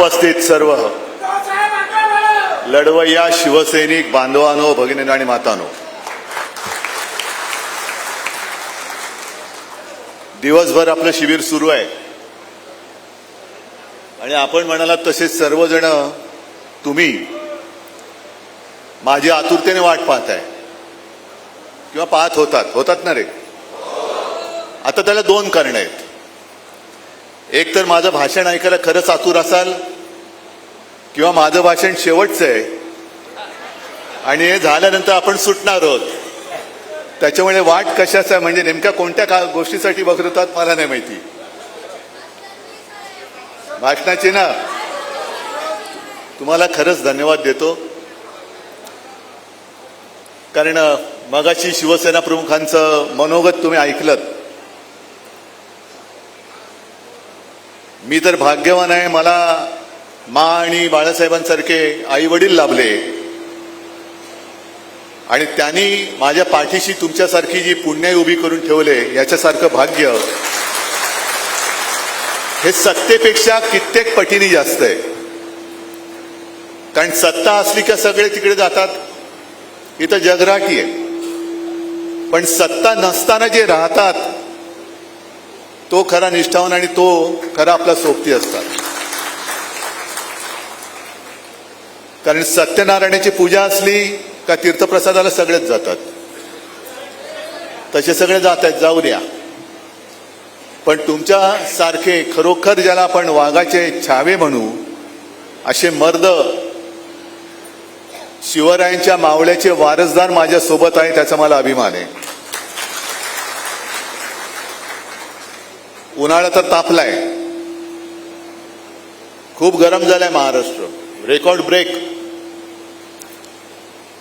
उपस्थित सर्व. लढवय्या शिवसैनिक बांधवानो भगिनीनो आणि मातानो. दिवसभर आपलं शिबिर सुरू आहे. आणि आपण म्हणालात तसेच सर्वजण तुम्ही माझी आतुरतेने वाट पाहताय किंवा पाहत होतात. होतात ना रे? आता त्याला दोन कारण आहेत. एक तर माझं भाषण ऐकायला खरंच आतुर असाल किंवा माझं भाषण शेवटचं आहे. आणि हे झाल्यानंतर आपण सुटणार आहोत. त्याच्यामुळे वाट कशाचं आहे? म्हणजे नेमक्या कोणत्या का गोष्टीसाठी बघत होतात मला नाही माहिती. भाषणाची ना. तुम्हाला खरंच धन्यवाद देतो. कारण मगाशी शिवसेना प्रमुखांचं मनोगत तुम्ही ऐकलं मी तर भाग्यवान आहे मला मा आणि बाळासाहेबांसारखे आई वडील लाभले. आणि त्यांनी माझ्या पाठीशी तुमच्यासारखी जी पुण्याई उभी करून ठेवले याच्यासारखं भाग्य. हे सत्तेपेक्षा कित्येक पटीने जास्त आहे. कारण सत्ता असली का सगळे तिकडे जातात. इथं जगराटी आहे. पण सत्ता नसताना जे राहतात तो खरा निष्ठावान आणि तो खरा आपला सोबती असतात. कारण सत्यनारायणाची पूजा असली का तीर्थप्रसादाला सगळेच जातात. तसे सगळे जात आहेत जाऊ द्या. पण तुमच्या सारखे खरोखर ज्याला आपण वाघाचे छावे म्हणू असे मर्द शिवरायांच्या मावळ्याचे वारसदार माझ्या सोबत आहे त्याचा मला अभिमान आहे. उन्हाळा तर तापलाय. खूप गरम झालाय महाराष्ट्र. रेकॉर्ड ब्रेक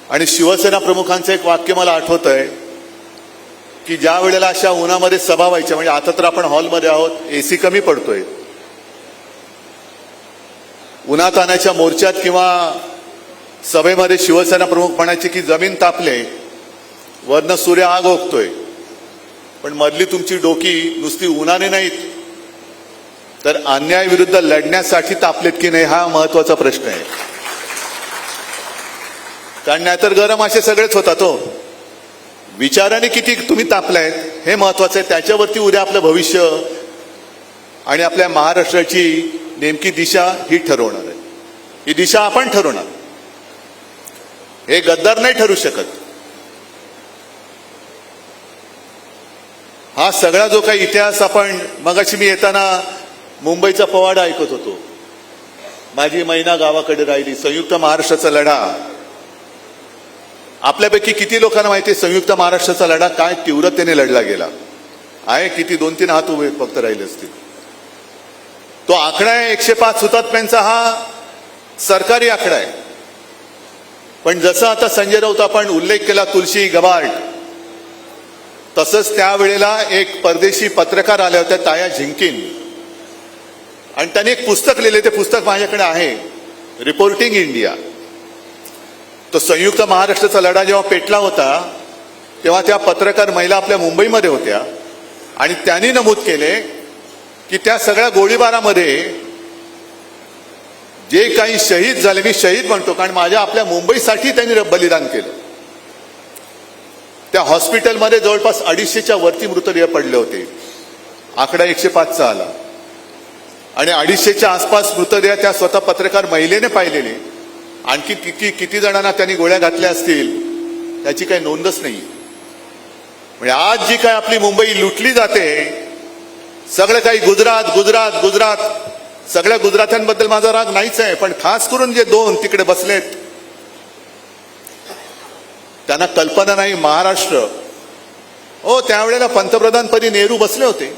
आणि शिवसेना प्रमुखांचं एक वाक्य मला आठवत आहे की ज्या वेळेला अशा उन्हामध्ये सभा व्हायच्या म्हणजे आता तर आपण हॉलमध्ये आहोत एसी कमी पडतोय. उन्हातानाच्या मोर्चात किंवा सभेमध्ये शिवसेना प्रमुख म्हणायचे की जमीन तापले वरनं सूर्य आग ओकतोय. पण मधली तुमची डोकी नुसती उन्हाने नाहीत. तर अन्यायाविरुद्ध लढण्यासाठी तापलेत की नाही हा महत्त्वाचा प्रश्न आहे. कारण नाहीतर गरम असे सगळेच होता तो हो. विचाराने किती तुम्ही तापलायत हे महत्वाचं आहे. त्याच्यावरती उद्या आपलं भविष्य आणि आपल्या महाराष्ट्राची नेमकी दिशा ही ठरवणार आहे. ही दिशा आपण ठरवणार. हे गद्दार नाही ठरू शकत. हा सगळा जो काही इतिहास आपण मगाशी मी येताना मुंबईचा पवाडा ऐकत होतो. माझी मैना गावाकडे राहिली. संयुक्त महाराष्ट्राचा लढा. आपल्यापैकी किती लोकांना माहिती आहे संयुक्त महाराष्ट्राचा लढा काय तीव्रतेने लढला गेला? आहे किती? दोन तीन हात उभे फक्त राहिले असतील. तो आकडा आहे एकशे पाच हुतात्म्यांचा हा सरकारी आकडा आहे. पण जसं आता संजय राऊत आपण उल्लेख केला तुलसी गबार्ड तसंच त्यावेळेला एक परदेशी पत्रकार आल्या होत्या ताया झिंकिन आणि त्यांनी एक पुस्तक लिहिले ते पुस्तक माझ्याकडे आहे रिपोर्टिंग इंडिया तो संयुक्त महाराष्ट्राचा लढा जेव्हा पेटला होता तेव्हा त्या पत्रकार महिला आपल्या मुंबईमध्ये होत्या. आणि त्यांनी नमूद केले की त्या सगळ्या गोळीबारामध्ये जे काही शहीद झाले मी शहीद म्हणतो कारण माझ्या आपल्या मुंबईसाठी त्यांनी बलिदान केलं. त्या हॉस्पिटलमध्ये जवळपास अडीचशेच्या वरती मृतदेह पडले होते. आकडा एकशे पाचचा आला. आणि अडीचशेच्या आसपास मृतदेह त्या स्वतः पत्रकार महिलेने पाहिलेले. आणखी किती किती जणांना त्यांनी गोळ्या घातल्या असतील त्याची काही नोंदच नाही म्हणजे आज जी काय आपली मुंबई लुटली जाते सगळं काही गुजरात गुजरात गुजरात सगळ्या गुजरात्यांबद्दल माझा राग नाहीच आहे पण खास करून जे दोन तिकडे बसलेत त्यांना कल्पना नाही महाराष्ट्र. हो त्यावेळेला पंतप्रधानपदी नेहरू बसले होते.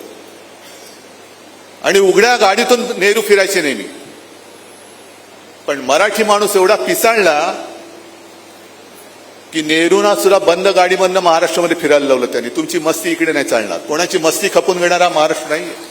आणि उघड्या गाडीतून नेहरू फिरायचे नेहमी. पण मराठी माणूस एवढा पिसाळला की नेहरूना सुद्धा बंद गाडीमधनं महाराष्ट्रामध्ये फिरायला लावलं त्यांनी. तुमची मस्ती इकडे नाही चालणार. कोणाची मस्ती खपून घेणारा महाराष्ट्र नाहीये.